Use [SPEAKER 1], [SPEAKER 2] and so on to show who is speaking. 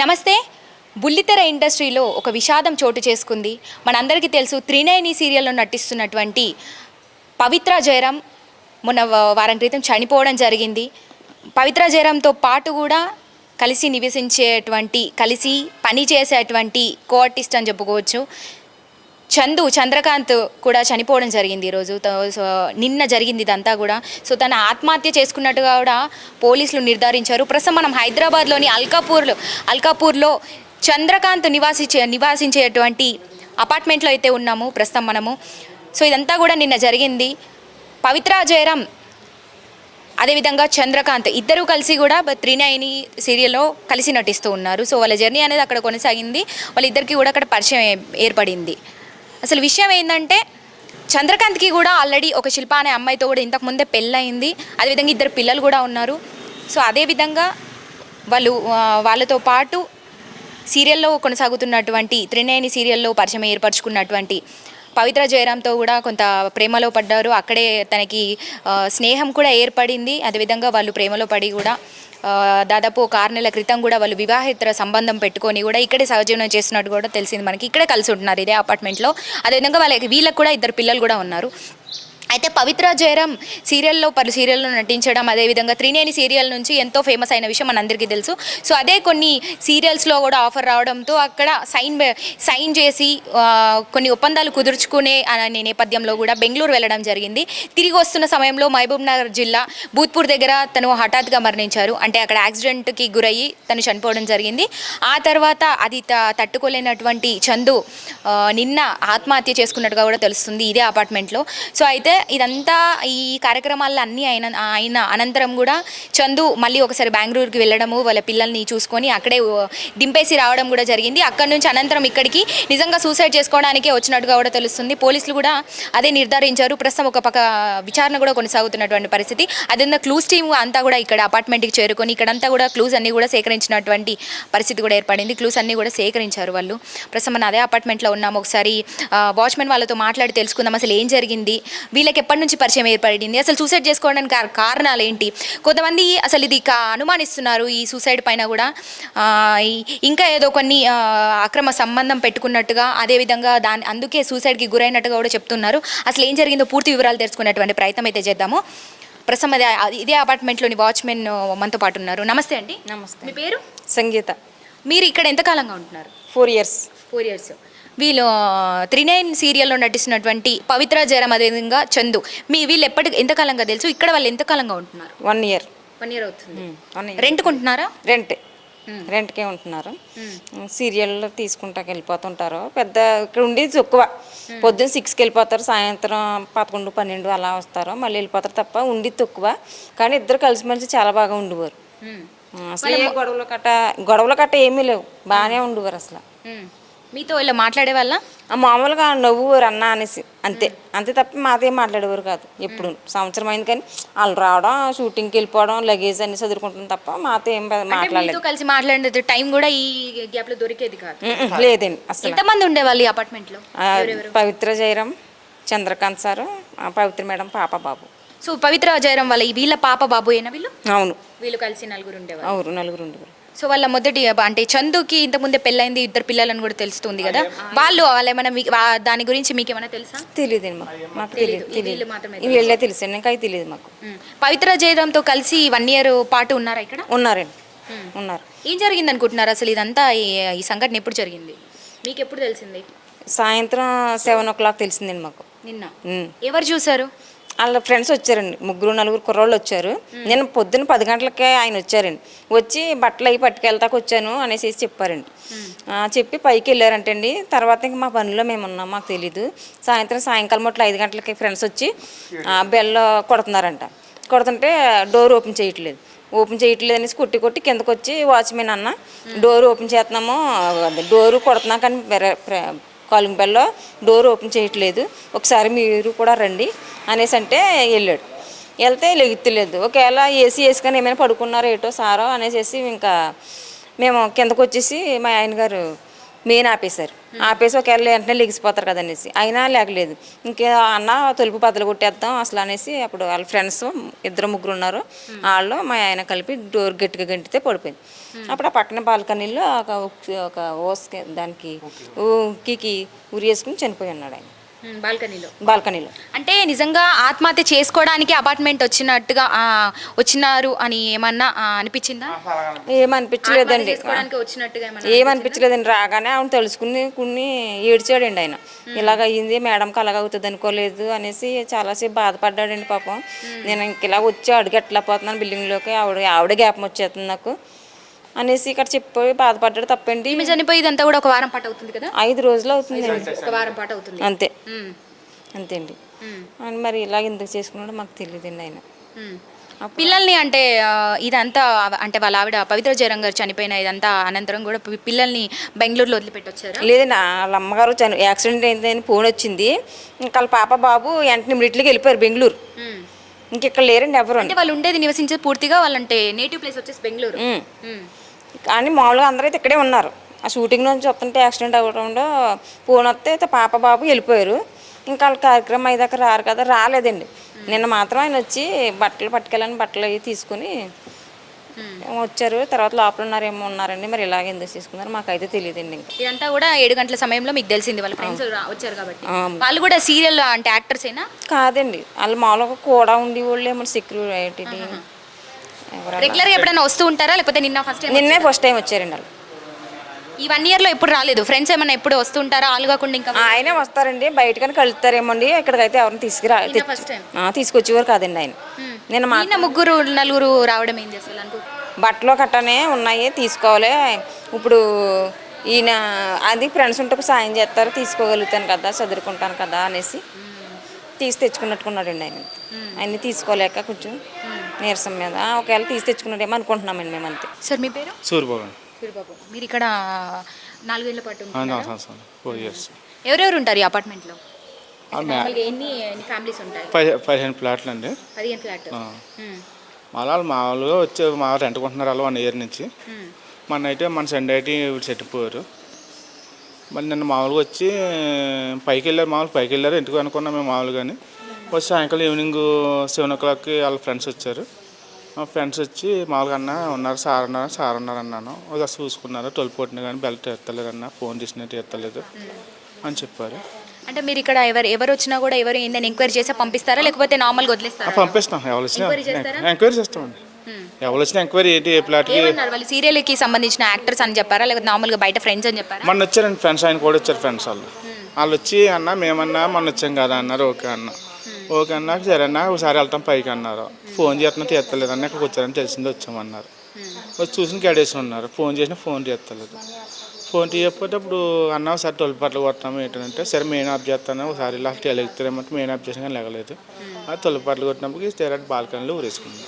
[SPEAKER 1] నమస్తే. బుల్లితెర ఇండస్ట్రీలో ఒక విషాదం చోటు చేసుకుంది. మనందరికీ తెలుసు త్రినయని సీరియల్లో నటిస్తున్నటువంటి పవిత్ర జయరాం మొన్న వారం క్రితం చనిపోవడం జరిగింది. పవిత్ర జయరాంతో పాటు కూడా కలిసి నివసించేటువంటి కలిసి పని చేసేటువంటి కో ఆర్టిస్ట్ అని చెప్పుకోవచ్చు. చందు చంద్రకాంత్ కూడా చనిపోవడం జరిగింది ఈరోజు త- సో నిన్న జరిగింది ఇదంతా కూడా. సో తన ఆత్మహత్య చేసుకున్నట్టుగా కూడా పోలీసులు నిర్ధారించారు. ప్రస్తుతం మనం హైదరాబాద్లోని అల్కాపూర్లో అల్కాపూర్లో చంద్రకాంత్ నివాసించే నివాసించేటువంటి అపార్ట్మెంట్లో అయితే ఉన్నాము ప్రస్తుతం మనము. సో ఇదంతా కూడా నిన్న జరిగింది. పవిత్ర జయరాం అదేవిధంగా చంద్రకాంత్ ఇద్దరు కలిసి కూడా త్రినయని సీరియల్లో కలిసి నటిస్తూ ఉన్నారు. సో వాళ్ళ జర్నీ అనేది అక్కడ కొనసాగింది. వాళ్ళిద్దరికీ కూడా అక్కడ పరిచయం ఏర్పడింది. అసలు విషయం ఏంటంటే చంద్రకాంత్కి కూడా ఆల్రెడీ ఒక శిల్ప అనే అమ్మాయితో కూడా ఇంతకు ముందే పెళ్ళయింది. అదేవిధంగా ఇద్దరు పిల్లలు కూడా ఉన్నారు. సో అదేవిధంగా వాళ్ళు వాళ్ళతో పాటు సీరియల్లో కొనసాగుతున్నటువంటి త్రినేని సీరియల్లో పరిచయం ఏర్పరచుకున్నటువంటి పవిత్ర జయరాంతో కూడా కొంత ప్రేమలో పడ్డారు. అక్కడే తనకి స్నేహం కూడా ఏర్పడింది. అదేవిధంగా వాళ్ళు ప్రేమలో పడి కూడా దాదాపు ఒక ఆరు నెలల క్రితం కూడా వాళ్ళు వివాహేతర సంబంధం పెట్టుకొని కూడా ఇక్కడే సహజీవనం చేస్తున్నట్టు కూడా తెలిసింది మనకి. ఇక్కడే కలిసి ఉంటున్నారు ఇదే అపార్ట్మెంట్లో అదేవిధంగా వాళ్ళకి వీళ్ళకి కూడా ఇద్దరు పిల్లలు కూడా ఉన్నారు. అయితే పవిత్ర జయరామ్ సీరియల్లో పలు సీరియల్లో నటించడం అదేవిధంగా త్రినేని సీరియల్ నుంచి ఎంతో ఫేమస్ అయిన విషయం మనందరికీ తెలుసు. సో అదే కొన్ని సీరియల్స్లో కూడా ఆఫర్ రావడంతో అక్కడ సైన్ సైన్ చేసి కొన్ని ఒప్పందాలు కుదుర్చుకునే అనే నేపథ్యంలో కూడా బెంగళూరు వెళ్ళడం జరిగింది. తిరిగి వస్తున్న సమయంలో మహబూబ్ నగర్ జిల్లా భూత్పూర్ దగ్గర తను హఠాత్గా మరణించారు. అంటే అక్కడ యాక్సిడెంట్కి గురయ్యి తను చనిపోవడం జరిగింది. ఆ తర్వాత అది త- తట్టుకోలేనటువంటి చందు నిన్న ఆత్మహత్య చేసుకున్నట్టుగా కూడా తెలుస్తుంది ఇదే అపార్ట్మెంట్లో. సో అయితే ఇదంతా ఈ కార్యక్రమాల్లో అన్నీ అయిన అయిన అనంతరం కూడా చందు మళ్ళీ ఒకసారి బెంగళూరుకి వెళ్ళడము వాళ్ళ పిల్లల్ని చూసుకొని అక్కడే దింపేసి రావడం కూడా జరిగింది. అక్కడి నుంచి అనంతరం ఇక్కడికి నిజంగా సూసైడ్ చేసుకోవడానికే వచ్చినట్టుగా కూడా తెలుస్తుంది. పోలీసులు కూడా అదే నిర్ధారించారు. ప్రస్తుతం ఒక పక్క విచారణ కూడా కొనసాగుతున్నటువంటి పరిస్థితి. అదేవిధంగా క్లూస్ టీమ్ అంతా కూడా ఇక్కడ అపార్ట్మెంట్కి చేరుకొని ఇక్కడంతా కూడా క్లూస్ అన్నీ కూడా సేకరించినటువంటి పరిస్థితి కూడా ఏర్పడింది. క్లూస్ అన్నీ కూడా సేకరించారు వాళ్ళు. ప్రస్తుతం అదే అపార్ట్మెంట్లో ఉన్నాము. ఒకసారి వాచ్మెన్ వాళ్ళతో మాట్లాడి తెలుసుకుందాం. అసలు ఏం జరిగింది? వీళ్ళకి ఎప్పటి నుంచి పరిచయం ఏర్పడింది? అసలు సూసైడ్ చేసుకోవడానికి కారణాలు ఏంటి? కొంతమంది అసలు ఇది కా- అనుమానిస్తున్నారు ఈ సూసైడ్ పైన కూడా. ఇంకా ఏదో కొన్ని అక్రమ సంబంధం పెట్టుకున్నట్టుగా అదేవిధంగా దాని అందుకే సూసైడ్కి గురైనట్టుగా కూడా చెప్తున్నారు. అసలు ఏం జరిగిందో పూర్తి వివరాలు తెలుసుకునేటువంటి ప్రయత్నం అయితే చేద్దాము. ప్రస్తుతం అదే ఇదే అపార్ట్మెంట్లోని వాచ్మెన్ మనతో పాటు ఉన్నారు. నమస్తే అండి.
[SPEAKER 2] నమస్తే.
[SPEAKER 1] మీ పేరు?
[SPEAKER 2] సంగీత.
[SPEAKER 1] మీరు ఇక్కడ ఎంతకాలంగా ఉంటున్నారు?
[SPEAKER 2] ఫోర్ ఇయర్స్
[SPEAKER 1] ఫోర్ ఇయర్స్ వీళ్ళు త్రినైన్ సీరియల్లో నటిస్తున్నటువంటి పవిత్ర జయరాం అదేవిధంగా చందు. మీ వీళ్ళు ఎప్పటి ఎంతకాలంగా తెలుసు? ఇక్కడ వాళ్ళు ఎంతకాలంగా ఉంటున్నారు?
[SPEAKER 2] One year.
[SPEAKER 1] వన్ ఇయర్ అవుతుంది.
[SPEAKER 2] One year.
[SPEAKER 1] రెంట్. కొంటున్నారా
[SPEAKER 2] రెంట్ రెంట్కే ఉంటున్నారు. సీరియల్ తీసుకుంటాకి వెళ్ళిపోతుంటారు. పెద్ద ఇక్కడ ఉండేది తక్కువ పొద్దున్న సిక్స్కి వెళ్ళిపోతారు సాయంత్రం పదకొండు పన్నెండు అలా వస్తారు. మళ్ళీ వెళ్ళిపోతారు తప్ప ఉండేది తక్కువ. కానీ ఇద్దరు కలిసిమెలిసి చాలా బాగా ఉండేవారు అసలు గొడవలు కట్ట గొడవలు కట్ట ఏమీ లేవు. బాగానే ఉండేవారు అసలు.
[SPEAKER 1] మీతో ఇలా మాట్లాడే వాళ్ళ?
[SPEAKER 2] మామూలుగా నవ్వువారు అన్న అనేసి అంతే. అంతే తప్ప మాతో ఏం మాట్లాడేవారు కాదు ఎప్పుడు. సంవత్సరం అయింది కానీ వాళ్ళు రావడం షూటింగ్కి వెళ్ళిపోవడం లగేజ్ అన్ని చదువుకుంటాం తప్ప మాతో ఏం మాట్లాడలేదు.
[SPEAKER 1] కలిసి మాట్లాడే టైం కూడా ఈ గ్యాప్లో దొరికేది కాదు.
[SPEAKER 2] లేదండి అసలు
[SPEAKER 1] ఎంతమంది ఉండేవాళ్ళు ఈ
[SPEAKER 2] అపార్ట్మెంట్లో? పవిత్ర జయరాం చంద్రకాంత్ సారు ఆ పవిత్ర మేడం పాప బాబు.
[SPEAKER 1] సో పవిత్ర జయరాం వాళ్ళ ఈ వీళ్ళ పాప బాబు అయినా వీళ్ళు?
[SPEAKER 2] అవును.
[SPEAKER 1] వీళ్ళు కలిసి నలుగురు ఉండేవాళ్ళు.
[SPEAKER 2] అవును నలుగురు ఉండేవారు.
[SPEAKER 1] సో వాళ్ళ మొదటి అంటే చందుకి ఇంత ముందే పెళ్ళైంది ఇద్దరు పిల్లలని కూడా తెలుస్తుంది కదా. వాళ్ళు వాళ్ళు ఏమైనా దాని గురించి మీకు ఏమైనా తెలుసా?
[SPEAKER 2] తెలియదండి మాకు. తెలియదు
[SPEAKER 1] వీళ్ళు
[SPEAKER 2] తెలియదు తెలుసండి ఇంకా తెలియదు మాకు.
[SPEAKER 1] పవిత్ర జయరాంతో కలిసి వన్ ఇయర్ పాటు ఉన్నారా ఇక్కడ?
[SPEAKER 2] ఉన్నారండి. ఉన్నారు.
[SPEAKER 1] ఏం జరిగింది అనుకుంటున్నారు అసలు ఇదంతా? ఈ సంఘటన ఎప్పుడు జరిగింది? మీకు ఎప్పుడు తెలిసింది?
[SPEAKER 2] సాయంత్రం సెవెన్ ఓ క్లాక్ తెలిసిందండి మాకు.
[SPEAKER 1] నిన్న. ఎవరు చూసారు
[SPEAKER 2] వాళ్ళ ఫ్రెండ్స్ వచ్చారండి. ముగ్గురు నలుగురు కుర్రోళ్ళు వచ్చారు. నేను పొద్దున్న పది గంటలకే ఆయన వచ్చారండి. వచ్చి బట్టలు అవి పట్టుకెళ్తాకు వచ్చాను అనేసి చెప్పారండి. చెప్పి పైకి వెళ్ళారంటండి. తర్వాత ఇంక మా పనిలో మేము ఉన్నాం మాకు తెలీదు. సాయంత్రం సాయంకాలం మొట్ల ఐదు గంటలకి ఫ్రెండ్స్ వచ్చి ఆ, బెల్ కొడుతున్నారంట. కొడుతుంటే డోర్ ఓపెన్ చేయట్లేదు. ఓపెన్ చేయట్లేదు అనేసి కొట్టి కొట్టి కిందకు వచ్చి వాచ్మెన్ అన్న డోర్ ఓపెన్ చేస్తున్నాము. డోరు కొడుతున్నాం కానీ కాలింగ్ బెల్లో డోర్ ఓపెన్ చేయట్లేదు. ఒకసారి మీరు కూడా రండి. అనేసి అంటే వెళ్ళాడు వెళ్తే లెగుతలేదు ఒకవేళ ఏసీ వేసుకొని ఏమైనా పడుకున్నారో ఏటో సారో అనేసి ఇంకా మేము కిందకు వచ్చేసి మా ఆయన గారు మెయిన్ ఆపేశారు ఆపేసి ఒకవేళ వెంటనే లెగిసిపోతారు కదనేసి అయినా లేకలేదు ఇంకా అన్న తలుపు బద్దలు కొట్టేద్దాం అసలు అనేసి అప్పుడు వాళ్ళ ఫ్రెండ్స్ ఇద్దరు ముగ్గురు ఉన్నారు వాళ్ళు మా ఆయన కలిపి డోర్ గట్టిగా గంటితే పడిపోయింది అప్పుడు ఆ పక్కన బాల్కనీలో ఒక ఒక ఓస్కి దానికి ఉక్కికి ఉరి వేసుకుని చనిపోయి ఉన్నాడు ఆయన
[SPEAKER 1] బాల్కనీలో.
[SPEAKER 2] బాల్కనీలో.
[SPEAKER 1] అంటే నిజంగా ఆత్మహత్య చేసుకోవడానికి అపార్ట్మెంట్ వచ్చినట్టుగా ఆ, వచ్చినారు అని ఏమన్నా ఆ, అనిపించిందా?
[SPEAKER 2] ఏమనిపించలేదండి.
[SPEAKER 1] చేసుకోవడానికి వచ్చినట్టుగా ఏమన్నా
[SPEAKER 2] ఏమనిపించలేదండి. రాగానే ఆవిడ తెలుసుకుని కొన్ని ఏడ్చాడండి ఆయన. ఇలాగ అయ్యింది మేడంకి అలాగ అవుతుంది అనుకోలేదు అనేసి చాలాసేపు బాధపడ్డాడండి పాపం. నేను ఇంక ఇలా వచ్చి అడుగు ఎట్లా పోతున్నాను బిల్డింగ్లోకి? ఆవిడ ఆవిడ గ్యాపం వచ్చేస్తుంది నాకు. అనేసి ఇక్కడ చెప్పి బాధపడ్డాడు తప్పండి
[SPEAKER 1] ఈమె చనిపోయి ఇదంతా కూడా ఒక వారం పాటు అవుతుంది కదా?
[SPEAKER 2] ఐదు రోజులు అవుతుందండి
[SPEAKER 1] ఒక వారం పాటు అవుతుంది.
[SPEAKER 2] అంతే. అంతే అండి అని మరి ఇలా ఎందుకు చేసుకున్నాడో మాకు తెలియదండి ఆయన.
[SPEAKER 1] పిల్లల్ని అంటే ఇదంతా అంటే వాళ్ళ ఆవిడ పవిత్ర జయరం గారు చనిపోయిన ఇదంతా అనంతరం కూడా పిల్లల్ని బెంగళూరులో వదిలిపెట్టొచ్చారా?
[SPEAKER 2] లేదండి వాళ్ళ అమ్మగారు చని యాక్సిడెంట్ అయిందని ఫోన్ వచ్చింది. ఇంకా వాళ్ళ పాప బాబు వెంటనే ఇమీడియట్లీకి వెళ్ళిపోయారు బెంగళూరు.
[SPEAKER 1] ఉమ్.
[SPEAKER 2] ఇంక ఇక్కడ లేరండి ఎవరు
[SPEAKER 1] అంటే వాళ్ళు ఉండేది నివసించేది పూర్తిగా వాళ్ళంటే నేటివ్ ప్లేస్ వచ్చేసి బెంగళూరు.
[SPEAKER 2] కానీ మామూలుగా అందరూ అయితే ఇక్కడే ఉన్నారు. ఆ షూటింగ్ నుంచి వస్తుంటే యాక్సిడెంట్ అవ్వడంలో ఫోన్ వస్తే అయితే పాప బాబు వెళ్ళిపోయారు. ఇంకా వాళ్ళ కార్యక్రమం అయ్యాక రారు కదా రాలేదండి. నిన్న మాత్రం ఆయన వచ్చి బట్టలు పట్టుకెళ్ళని బట్టలు అవి తీసుకుని వచ్చారు. తర్వాత లోపల ఉన్నారేమో ఉన్నారండి. మరి ఇలాగ ఎందుకు తీసుకున్నారు మాకైతే తెలియదండి
[SPEAKER 1] ఇదంతా కూడా ఏడు గంటల సమయంలో మీకు తెలిసింది. వాళ్ళ ఫ్రెండ్స్ వచ్చారు కాబట్టి. వాళ్ళు కూడా సీరియల్ అంటే యాక్టర్స్ ఏనా?
[SPEAKER 2] కాదండి. వాళ్ళు మామూలుగా కూడా ఉండి వాళ్ళు ఏమో సెక్యూరిటీ
[SPEAKER 1] రెగ్యులర్గా ఎప్పుడైనా వస్తూ ఉంటారా? లేకపోతే నిన్న ఫస్ట్ టైం
[SPEAKER 2] నిన్నే ఫస్ట్ టైం వచ్చారండి వాళ్ళు
[SPEAKER 1] ఈ వన్ ఇయర్లో ఎప్పుడు రాలేదు? ఫ్రెండ్స్ ఏమైనా ఎప్పుడు వస్తుంటారా వాళ్ళు కాకుండా ఇంకా
[SPEAKER 2] ఆయనే వస్తారండి. బయటకని కలుస్తారేమోండి ఇక్కడికైతే ఎవరిని తీసుకురా
[SPEAKER 1] నిన్న
[SPEAKER 2] ఆ, తీసుకొచ్చేవారు కాదండి ఆయన. నేను మా
[SPEAKER 1] నిన్న ముగ్గురు నలుగురు రావడం ఏం చేస్తారు
[SPEAKER 2] బట్టలు కట్టనే ఉన్నాయి. తీసుకోవాలి. ఇప్పుడు ఈయన అది ఫ్రెండ్స్ ఉంటే సాయం చేస్తారు. తీసుకోగలుగుతాను కదా చదువుకుంటాను కదా అనేసి. తీసి తెచ్చుకున్నట్టుకున్నాడండి ఆయన. అన్ని తీసుకోలేక కొంచెం నీరసం మీద. ఒకవేళ తీసి తెచ్చుకున్నాడేమో అనుకుంటున్నామండి మేము అంతే
[SPEAKER 1] సార్ మీ పేరు?
[SPEAKER 3] సూర్యబాబు
[SPEAKER 1] సూరిబాబు మీరు ఇక్కడ నాలుగేళ్ళ పాటు ఎవరెవరు ఉంటారు ఈ అపార్ట్మెంట్లో
[SPEAKER 3] ఆ మ్యా-
[SPEAKER 1] నార్మల్గా ఎన్ని ఫ్యామిలీస్ ఉంటాయి?
[SPEAKER 3] పదిహేను ప్లాట్లు అండి.
[SPEAKER 1] పదిహేను ఫ్లాట్.
[SPEAKER 3] మళ్ళీ వాళ్ళు మామూలుగా వచ్చే మా రెంట్ కొంటున్నారు వాళ్ళు వన్ ఇయర్ నుంచి. మొన్న అయితే మన సండే అయితే వీళ్ళు మళ్ళీ నిన్న మామూలుగా వచ్చి పైకి వెళ్ళారు మామూలు పైకి వెళ్ళారు ఎందుకు అనుకున్నాం మేము మామూలుగాని. వచ్చి సాయంకాలం ఈవినింగ్ సెవెన్ ఓ క్లాక్కి వాళ్ళ ఫ్రెండ్స్ వచ్చారు. మా ఫ్రెండ్స్ వచ్చి మామూలుగా అన్న ఉన్నారు సార్ ఉన్నారు సార్ ఉన్నారు అన్నాను. ఒకసారి చూసుకున్నారు తొలిపి కొట్టిన కానీ బెల్ట్ ఎత్తలేదు అన్న ఫోన్ చేసినట్టు ఎత్తలేదు అని చెప్పారు.
[SPEAKER 1] అంటే మీరు ఇక్కడ ఎవరు ఎవరు వచ్చినా కూడా ఎవరు ఏందని ఎంక్వైరీ చేసి పంపిస్తారా? లేకపోతే నార్మల్గా వదిలేస్తారా?
[SPEAKER 3] పంపిస్తాం ఎవరు వచ్చినా?
[SPEAKER 1] ఎంక్వైరీ
[SPEAKER 3] చేస్తామండి. ఎవరు వచ్చినా ఎంక్వైరీ ఏంటి? ఏ ప్లాట్కి?
[SPEAKER 1] ఏమన్నారు వాళ్ళు? సీరియల్కి సంబంధించిన యాక్టర్స్ అని చెప్పారా? లేకపోతే నార్మల్గా బయట ఫ్రెండ్స్ అని చెప్పారా?
[SPEAKER 3] మొన్న వచ్చారండి ఫ్రెండ్స్. ఆయన కూడా వచ్చారు ఫ్రెండ్స్ వాళ్ళు. వాళ్ళు వచ్చి అన్న మేమన్నా మొన్న వచ్చాం కదా అన్నారు ఓకే అన్న. ఓకే అన్న సరే అన్న ఒకసారి వెళ్తాం పైకి అన్నారు. ఫోన్ చేస్తున్నట్టు ఎత్తలేదు అన్న ఇక్కడికి వచ్చారని తెలిసింది వచ్చామన్నారు వచ్చి చూసిన గడేసి ఉన్నారు. ఫోన్ చేసిన ఫోన్ చేస్తలేదు ఫోన్ తీయకపోతే ఇప్పుడు అన్న ఒకసారి తొలి పట్ల కొట్టాము ఏంటంటే సరే మెయిన్ ఆఫ్ చేస్తాను ఒకసారి ఇలా ఎలుగుతారేమంటే మెయిన్ ఆఫ్ చేసిన కానీ లేగలేదు. అది తొలి పట్లు కొట్టినప్పుడు తీరా బాల్కనీలో ఊరేసుకున్నాం.